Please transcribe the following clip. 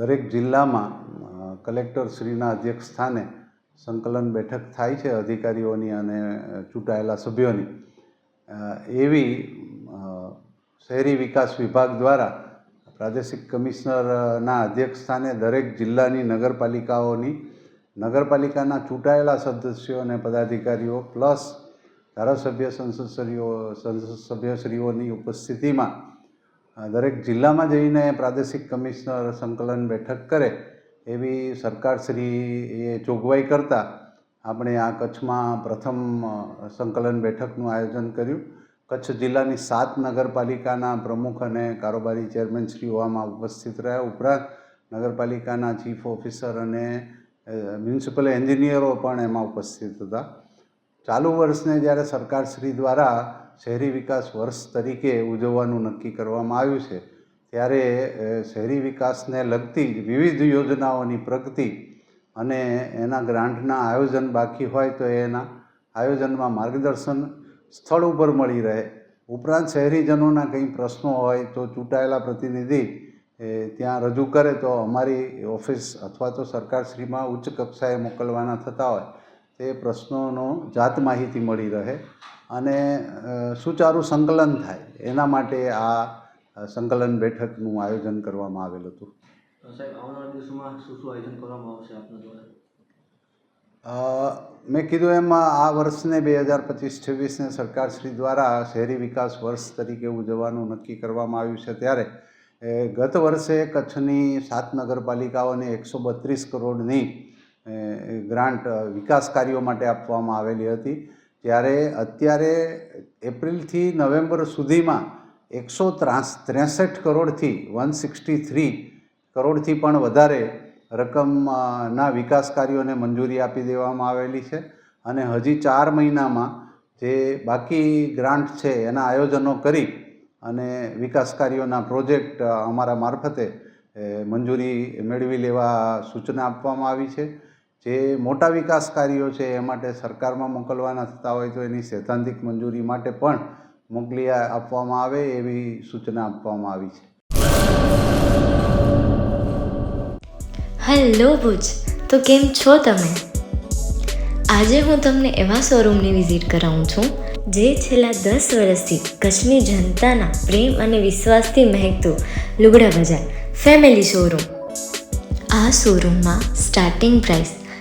દરેક જિલ્લામાં કલેક્ટરશ્રીના અધ્યક્ષ સ્થાને સંકલન બેઠક થાય છે અધિકારીઓની અને ચૂંટાયેલા સભ્યોની. એવી શહેરી વિકાસ વિભાગ દ્વારા પ્રાદેશિક કમિશનરના અધ્યક્ષ સ્થાને દરેક જિલ્લાની નગરપાલિકાઓની, નગરપાલિકાના ચૂંટાયેલા સદસ્યો અને પદાધિકારીઓ પ્લસ ધારાસભ્ય સંસદશ્રીઓ સંસદ સભ્યશ્રીઓની ઉપસ્થિતિમાં દરેક જિલ્લામાં જઈને પ્રાદેશિક કમિશનર સંકલન બેઠક કરે, એવી સરકારશ્રી એ જોગવાઈ કરતાં આપણે આ કચ્છમાં પ્રથમ સંકલન બેઠકનું આયોજન કર્યું. કચ્છ જિલ્લાની સાત નગરપાલિકાના પ્રમુખ અને કારોબારી ચેરમેનશ્રીઓ આમાં ઉપસ્થિત રહ્યા. ઉપરાંત નગરપાલિકાના ચીફ ઓફિસર અને મ્યુનિસિપલ એન્જિનિયરો પણ એમાં ઉપસ્થિત હતા. ચાલુ વર્ષને જ્યારે સરકારશ્રી દ્વારા શહેરી વિકાસ વર્ષ તરીકે ઉજવવાનું નક્કી કરવામાં આવ્યું છે. ત્યારે શહેરી વિકાસને લગતી વિવિધ યોજનાઓની પ્રગતિ અને એના ગ્રાન્ટના આયોજન બાકી હોય તો એના આયોજનમાં માર્ગદર્શન સ્થળ ઉપર મળી રહે. ઉપરાંત શહેરીજનોના કંઈ પ્રશ્નો હોય તો ચૂંટાયેલા પ્રતિનિધિ, એ, ત્યાં રજૂ કરે તો અમારી ઓફિસ અથવા તો સરકારશ્રીમાં ઉચ્ચ કક્ષાએ મોકલવાના થતા હોય. તે પ્રશ્નોનો જાત માહિતી મળી રહે. અને સુચારું સંકલન થાય. એના માટે આ સંકલન બેઠકનું આયોજન કરવામાં આવેલ હતું. મેં કીધું એમ આ વર્ષને બે હજાર પચીસ છવ્વીસને સરકારશ્રી દ્વારા શહેરી વિકાસ વર્ષ તરીકે ઉજવવાનું નક્કી કરવામાં આવ્યું છે ત્યારે ગત વર્ષે કચ્છની સાત નગરપાલિકાઓને એકસો બત્રીસ કરોડની ગ્રાન્ટ વિકાસ કાર્યો માટે આપવામાં આવેલી હતી. ત્યારે અત્યારે એપ્રિલથી નવેમ્બર સુધીમાં એકસો ત્રાસ, ત્રેસઠ કરોડથી વન સિક્સટી થ્રી કરોડથી પણ વધારે રકમના વિકાસ કાર્યોને મંજૂરી આપી દેવામાં આવેલી છે. અને હજી ચાર મહિનામાં જે બાકી ગ્રાન્ટ છે એના આયોજનો કરી અને વિકાસ કાર્યોના પ્રોજેક્ટ અમારા મારફતે મંજૂરી મેળવી લેવા સૂચના આપવામાં આવી છે. જે મોટા વિકાસ કાર્યો છે એ માટે સરકારમાં મોકલવાના થતા હોય તો એની સૈદ્ધાંતિક મંજૂરી માટે પણ મોકલી આપવામાં આવે એવી સૂચના આપવામાં આવી છે. હેલો ભુજ, તો કેમ છો તમે? આજે હું તમને એવા શોરૂમની વિઝિટ કરાવું છું, જે છેલ્લા દસ વર્ષથી કચ્છની જનતાના પ્રેમ અને વિશ્વાસથી મહેકતું લુગડા બજાર, ફેમિલી શોરૂમ. આ શોરૂમમાં સ્ટાર્ટિંગ પ્રાઇસ